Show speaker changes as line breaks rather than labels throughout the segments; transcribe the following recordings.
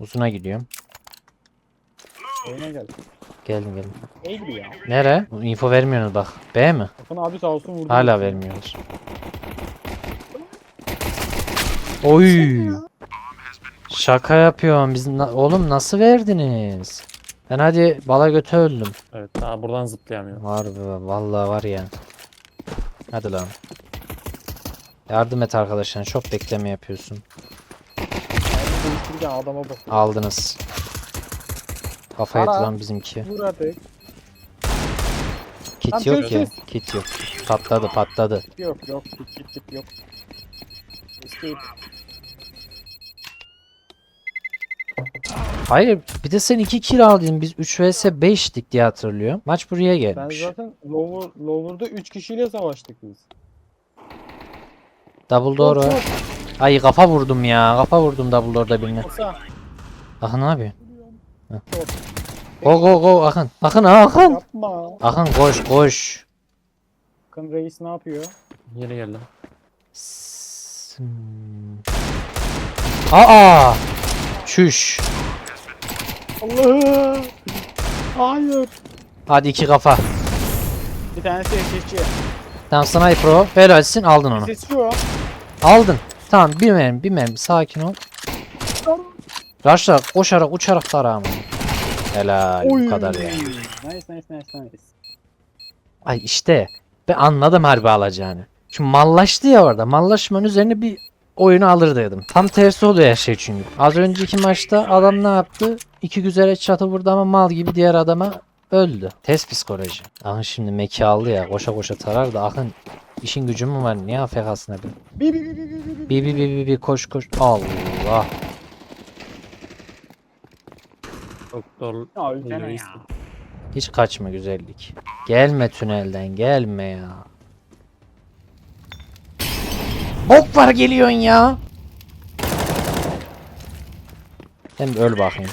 Uzuna gidiyorum.
Oyuna gel.
Geldim geldim.
Gibi ya.
Nere? Info vermiyorsunuz bak. B mi?
Bakın abi sağ olsun vurdu.
Hala vermiyorlar. Oy. Şaka yapıyorum. Biz na- oğlum nasıl verdiniz? Ben hadi bala götü öldüm.
Evet daha buradan zıplayamıyor.
Var be vallahi var ya. Hadi lan. Yardım et arkadaşlar. Çok bekleme yapıyorsun.
Değiştirirken adama bak.
Aldınız. Kafa yedi
Ara.
bizimki.
Vur artık.
Kit
Lan
yok ya. Kit yok. Patladı patladı.
Yok yok. Git git git yok. Escape.
Hayır bir de sen 2 kill aldın. Biz 3 vs 5'dik diye hatırlıyorum. Maç buraya
Ben
gelmiş.
zaten lower, lower'da 3 kişiyle savaştık biz.
Double
Çok,
var.
çok.
Ay kafa vurdum ya. Kafa vurdum double door'da birine. Akın abi. Go go go Akın. Akın Akın.
Yapma.
Akın koş koş.
Bakın reis ne yapıyor?
Yeni geldim.
Aa! Çüş.
Allah! Hayır.
Hadi iki kafa.
Bir tanesi SSC.
Tamam sniper o. Helalsin aldın onu.
O.
Aldın. Tamam bir mermi bir mermi sakin ol. Raşla koşarak uçarak tara ama. Helal bu kadar ya.
Nice nice nice nice.
Ay işte ben anladım harbi alacağını. Çünkü mallaştı ya orada. Mallaşmanın üzerine bir oyunu alır dedim. Tam tersi oluyor her şey çünkü. Az önceki maçta adam ne yaptı? İki güzel çatı vurdu ama mal gibi diğer adama öldü. Test psikoloji. Akın şimdi meki aldı ya. Koşa koşa tarar da Akın işin gücü mü var? Niye AFK'sına bir?
Bi bi bi bi bi bi bi.
Bir bir bir bir bir koş koş. Allah.
Doktor
Ya
reis.
ya.
Hiç kaçma güzellik. Gelme tünelden gelme ya. Bok var geliyorsun ya. Sen bir öl bakayım.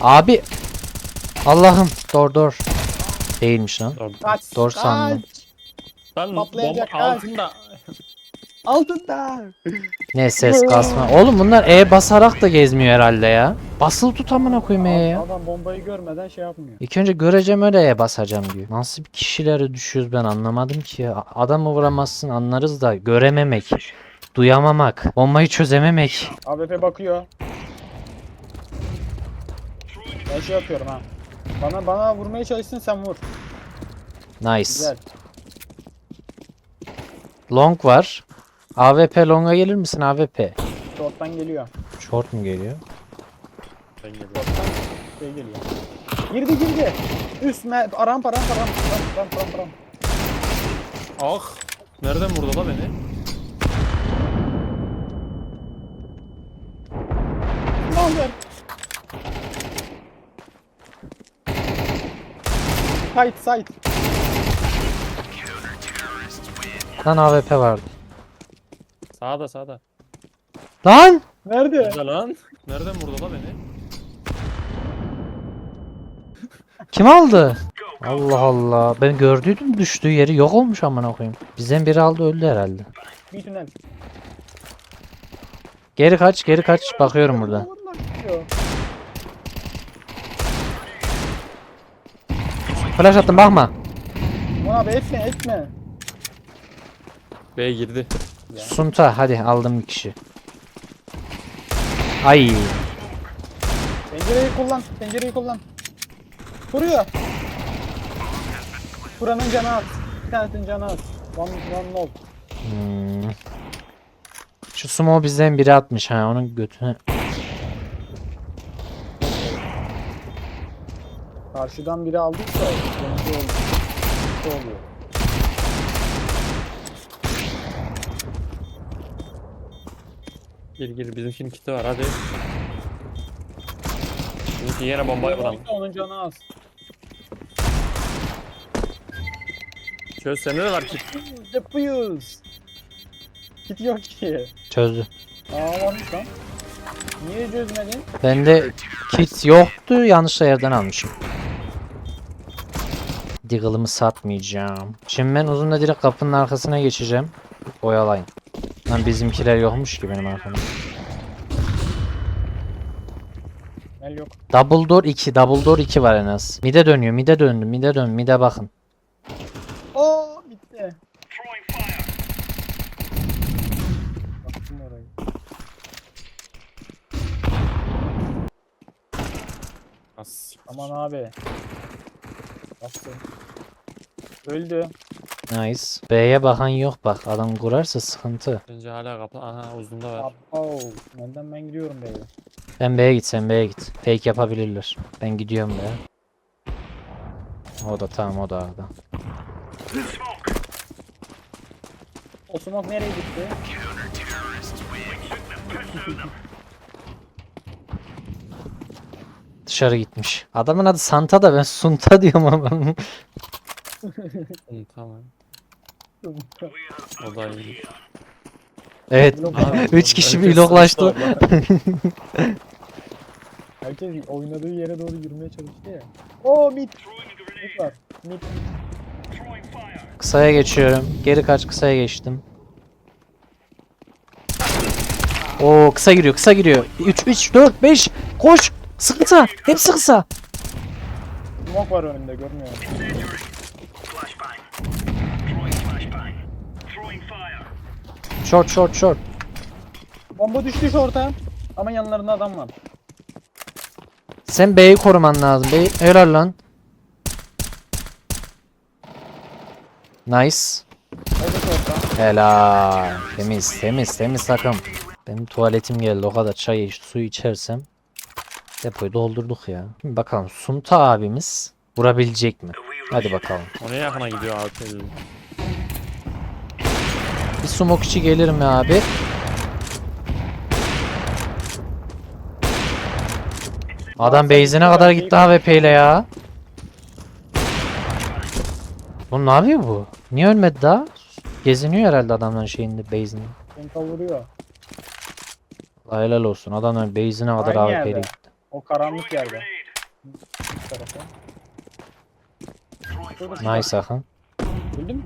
Abi. Allah'ım. Dor dor. Değilmiş lan.
Doktor.
Kaç.
Doğru sandım.
kaç. Patlayacak, kaç.
altında.
Altında.
Ne ses kasma. Oğlum bunlar E basarak da gezmiyor herhalde ya. Basılı tut amına koyayım E'ye ya.
Adam bombayı görmeden şey yapmıyor.
İlk önce göreceğim öyle E basacağım diyor. Nasıl bir kişilere düşüyoruz ben anlamadım ki ya. Adamı vuramazsın anlarız da görememek. Duyamamak. Bombayı çözememek.
AWP bakıyor. Ben şey yapıyorum ha. Bana bana vurmaya çalışsın sen vur.
Nice.
Güzel.
Long var. AWP long'a gelir misin AWP?
Short'tan geliyor.
Short mu geliyor?
Ben geliyorum.
Short'tan şey geliyor. Girdi girdi. Üst me aram param param param param param.
Ah! Nereden vurdu la beni?
Ne ver. Side side.
Lan AWP vardı.
Sağda sağda.
Lan!
Nerede?
Nerede lan? Nereden vurdu la beni?
Kim aldı? Allah Allah. Ben gördüydüm düştüğü yeri yok olmuş amına koyayım. Bizden biri aldı öldü herhalde.
Bir tünel.
Geri kaç, geri kaç. Bakıyorum burada.
Gidiyor.
Flash attım bakma.
Abi etme etme.
B girdi.
Sunta hadi aldım bir kişi. Ay.
Pencereyi kullan. Pencereyi kullan. Vuruyor. Buranın canı az. Bir tanesinin canı az. One, one low.
Hmm. Şu sumo bizden biri atmış ha onun götüne.
Karşıdan biri aldıysa sonucu oluyor?
Gir gir bizimkinin kiti var hadi. Bizimki yine bombayı vuran.
Onun canı az.
Çöz sende de var kit.
Yapıyoruz. Kit yok ki.
Çözdü.
Aa varmış lan. Niye çözmedin?
Bende kit yoktu yanlış yerden almışım. Deagle'ımı satmayacağım. Şimdi ben uzunla direkt kapının arkasına geçeceğim. Oyalayın. Lan bizimkiler yokmuş ki benim arkamda.
El yok.
Double door 2. Double door 2 var en az. Mide dönüyor. Mide döndü. Mide dön. Mide bakın.
Oo bitti. Baktım orayı.
As.
Aman abi. Bastım. Öldü.
Nice. B'ye bakan yok bak. Adam kurarsa sıkıntı.
Bence hala kapı. Aha uzunda var.
Apo. Nereden ben gidiyorum beyler.
Sen B'ye git sen B'ye git. Fake yapabilirler. Ben gidiyorum B'ye. O da tamam o da orada.
O smoke nereye gitti?
Dışarı gitmiş. Adamın adı Santa da ben Sunta diyorum ama.
Hı, tamam. O da iyi.
evet.
Blok-
3 kişi bir
Herkes
bloklaştı.
sınıfta
Herkes oynadığı yere doğru yürümeye çalıştı ya. Oo mid. Mid var. Mid.
Kısaya geçiyorum. Geri kaç kısaya geçtim. Oo kısa giriyor kısa giriyor. 3 3 4 5 koş. Sıkısa. Hepsi kısa.
Smoke var önümde görmüyorum.
Short short short.
Bomba düştü şorta. Ama yanlarında adam var.
Sen B'yi koruman lazım. B'yi helal lan. Nice.
O da.
Helal. Temiz temiz temiz takım. Benim tuvaletim geldi o kadar çay iç, su içersem depoyu doldurduk ya. Şimdi bakalım Sunta abimiz vurabilecek mi? Hadi bakalım.
O ne yakına gidiyor abi?
Bir smoke içi gelir mi abi? Adam base'ine kadar gitti AWP ile ya. Bu ne yapıyor bu? Niye ölmedi daha? Geziniyor herhalde adamların şeyinde base'inde.
Penta vuruyor.
Helal olsun adamların base'ine kadar
Aynı
AWP
yerde.
ile gitti.
O karanlık yerde. Bu tarafa. Şurada.
Nice Akın.
Öldün mü?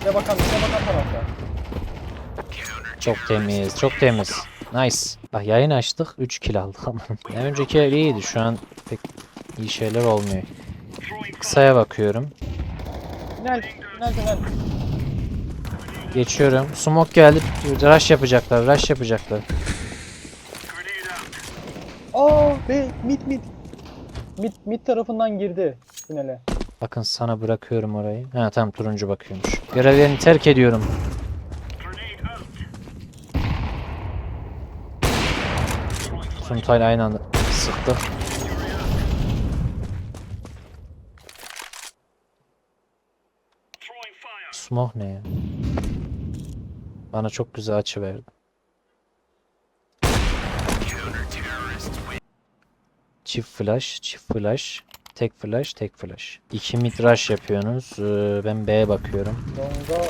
Bize bakan, bize bakan tarafta.
Çok temiz, çok temiz. Nice. Bak yayın açtık, 3 kill aldık ama. Önceki el iyiydi, şu an pek iyi şeyler olmuyor. Kısaya bakıyorum.
Tünel, tünel, tünel.
Geçiyorum. Smoke geldi. Rush yapacaklar, rush yapacaklar.
Aa, be, mid, mid. Mid, mid tarafından girdi tünele.
Bakın sana bırakıyorum orayı. Ha tamam turuncu bakıyormuş. Görevlerini terk ediyorum. Suntayla aynı anda sıktık. Smoke ne ya? Bana çok güzel açı verdi. Çift flash, çift flash, tek flash, tek flash. İki mid rush yapıyorsunuz. Ee, ben B'ye bakıyorum.
Longa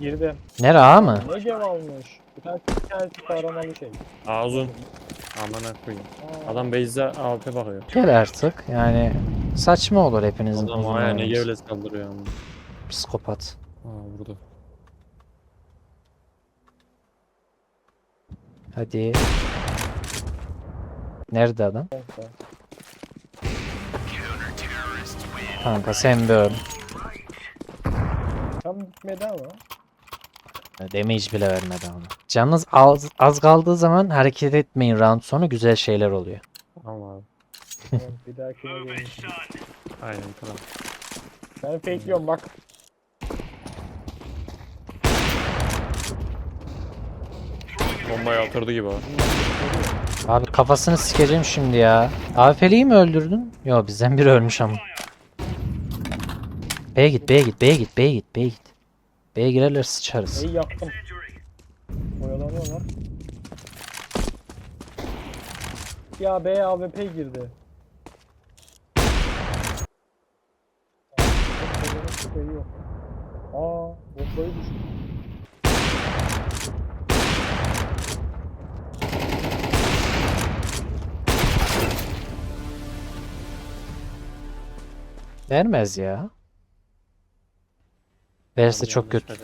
girdi.
Nere A mı?
Ne cev almış? Bir tane bir şey.
Aa uzun. Amına koyayım.
Aa,
Adam base'de AWP bakıyor.
Gel artık. Yani saçma olur hepinizin
Adam
uzun
aya ne
oynaması.
gevles kaldırıyor ama.
Psikopat.
Aa burada.
Hadi. Nerede adam?
neyse.
Kanka sen bir öl.
Tam bitmedi ama.
Damage bile vermedi ama. Canınız az, az kaldığı zaman hareket etmeyin round sonu güzel şeyler oluyor.
Tamam abi.
Evet, bir dahakine gelin.
Aynen tamam.
Ben fakeliyorum bak.
Bombayı altırdı gibi abi.
Abi kafasını sikeceğim şimdi ya. AFL'yi mi öldürdün? Yo bizden biri ölmüş ama. B'ye git, B'ye git, B'ye git, B'ye git, B'ye git. B'ye girerler sıçarız.
İyi yaktım. Oyalanıyorlar. Ya B AWP girdi. Şey yok. Aa, bombayı düştü.
Vermez ya. Verse çok kötü.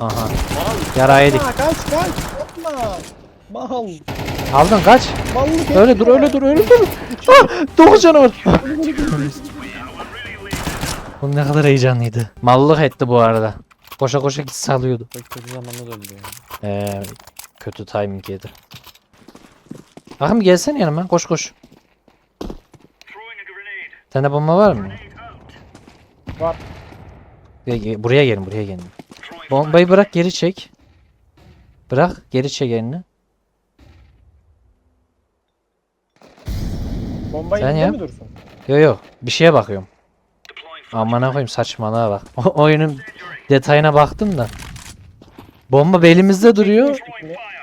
Aha. Yara yedik.
Kaç kaç. Yapma. Mal.
Aldın kaç.
Mallık
Öyle dur öyle dur öyle dur. Ah! Dokuz canı var. Bu ne kadar heyecanlıydı. Mallık etti bu arada. Koşa koşa git salıyordu.
Çok kötü zamanda döndü ya.
Ee, kötü timing yedi. Bakın gelsene yanıma. Koş koş. Sende bomba var mı?
Var.
Buraya, ge- buraya gelin buraya gelin. Bombayı bırak geri çek. Bırak geri çek elini.
Bomba
Sen yap.
mi dursun?
Yo yo bir şeye bakıyorum. Amına koyayım saçmalığa bak. O oyunun detayına baktım da. Bomba belimizde duruyor.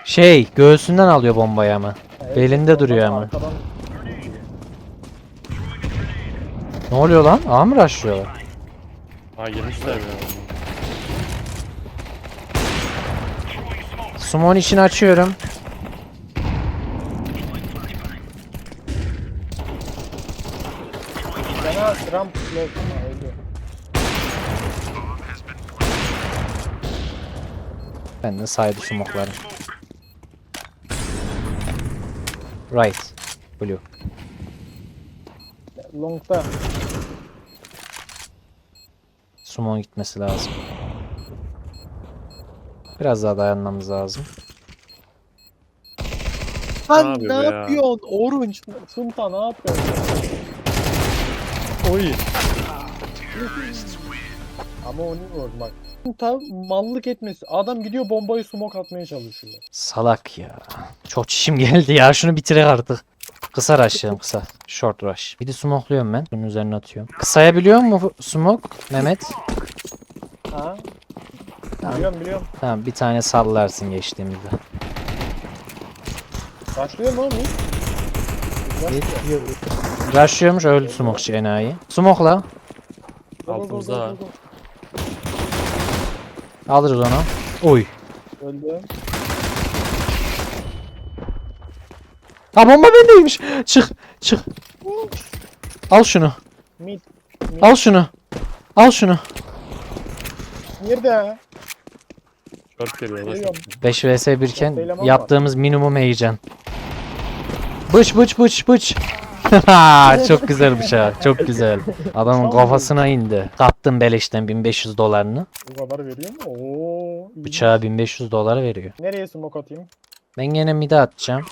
Şey göğsünden alıyor bombayı ama.
Evet,
Belinde duruyor ama.
arkadan-
Ne oluyor lan? A mı rushlıyorlar?
Ha girmişler bile.
Sumon için açıyorum.
Fena Trump öldü.
Ben de saydı sumokları. Right. Blue.
Long'da.
Sumon gitmesi lazım. Biraz daha dayanmamız lazım.
Lan
yapıyor
ne
ya?
yapıyorsun? Orange. Sunta ne yapıyorsun?
Oy.
Ama onu vurdu bak. Sunta mallık etmesi. Adam gidiyor bombayı smoke atmaya çalışıyor.
Salak ya. Çok çişim geldi ya. Şunu bitirek artık. Kısa rushlayalım kısa. Short rush. Bir de smokluyorum ben. Bunun üzerine atıyorum. Kısaya biliyor mu smoke Mehmet?
Ha? Biliyorum biliyorum.
Tamam bir tane sallarsın geçtiğimizde.
Başlıyor mu oğlum.
Rush'lıyormuş öldü smokçu enayi. Smokla.
Altımızda
go.
Alırız onu. Oy.
Öldü.
Ha bomba bendeymiş. Çık. Çık. Al şunu.
Mid.
Al şunu. Al şunu.
Nerede?
Short geliyor. da
Geliyorum.
short.
5 vs 1 iken
Eleman
yaptığımız minimum heyecan. Bıç bıç bıç bıç. çok güzel bıçak. Çok güzel. Adamın kafasına indi. Kattım beleşten 1500 dolarını.
Bu kadar veriyor mu? Oo. iyi.
Bıçağı 1500 dolara veriyor.
Nereye smoke atayım?
Ben gene mid'e atacağım.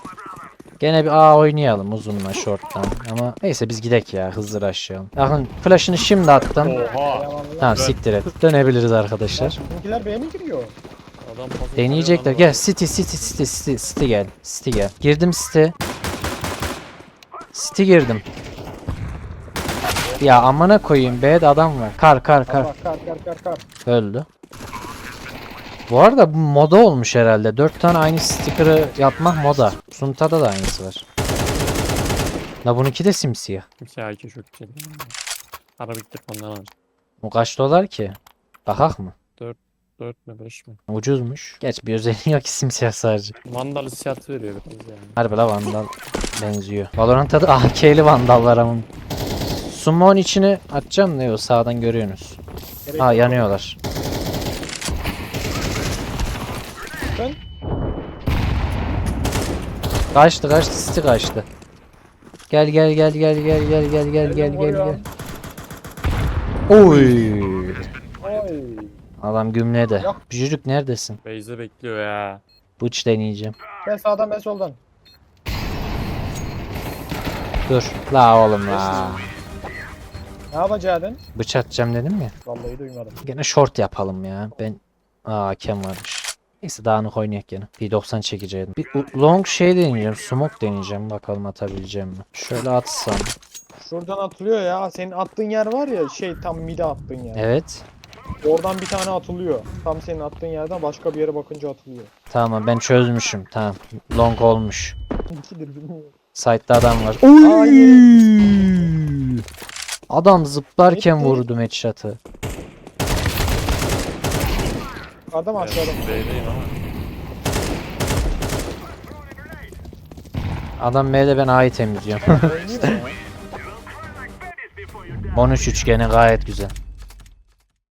Gene bir A oynayalım uzunla short'tan. Ama neyse biz gidek ya hızlı rushlayalım. Bakın flash'ını şimdi attım.
Oha.
Tamam siktir et. Dönebiliriz arkadaşlar.
Bizimkiler B'ye mi giriyor?
Adam fazla
Deneyecekler. Gel. City City City City City gel. City gel. Girdim City. City girdim. Ya amına koyayım B'de adam var. Kar kar kar.
Kar kar kar kar.
Öldü. Bu arada bu moda olmuş herhalde. 4 tane aynı sticker'ı yapmak moda. Sunta'da da aynısı var. La bununki de simsiyah.
Kimse IQ çok güzel. Ara bitirip ondan alacağım.
Bu kaç dolar ki? Bakak mı?
4 mü 5 mi?
Ucuzmuş. Geç bir özelliği yok ki simsiyah sadece.
Vandal hissiyatı veriyor biraz yani.
Harbi la Vandal benziyor. Valorant'ta da AK'li Vandallar ama. Summon içine atacağım da yok sağdan görüyorsunuz.
Yok.
yanıyorlar. Kaçtı kaçtı City kaçtı. Gel gel gel gel gel gel gel gel gel gel gel. Oy.
Oy.
Adam gümledi.
Yok.
Bücürük neredesin?
Beyze bekliyor ya.
Bıç deneyeceğim.
Ben sağdan ben soldan.
Dur. La oğlum la.
Ne yapacaktın?
Bıç atacağım dedim ya.
Vallahi duymadım.
Gene short yapalım ya. Ben Aa kem varmış. Neyse dağınık oynayak gene. P90 çekeceğim. Bir long şey deneyeceğim. Smoke deneyeceğim. Bakalım atabileceğim mi? Şöyle atsam.
Şuradan atılıyor ya. Senin attığın yer var ya şey tam mide attığın yer.
Evet.
Oradan bir tane atılıyor. Tam senin attığın yerden başka bir yere bakınca atılıyor.
Tamam ben çözmüşüm. Tamam. Long olmuş.
İkidir bilmiyorum.
Site'da adam var.
Aa,
Adam zıplarken
Gitti.
vurdum headshot'ı.
Adam aşağıda.
Ben B'deyim ama.
Adam M'de ben A'yı temizliyorum.
Oynayayım mı ya?
13 üçgeni gayet güzel.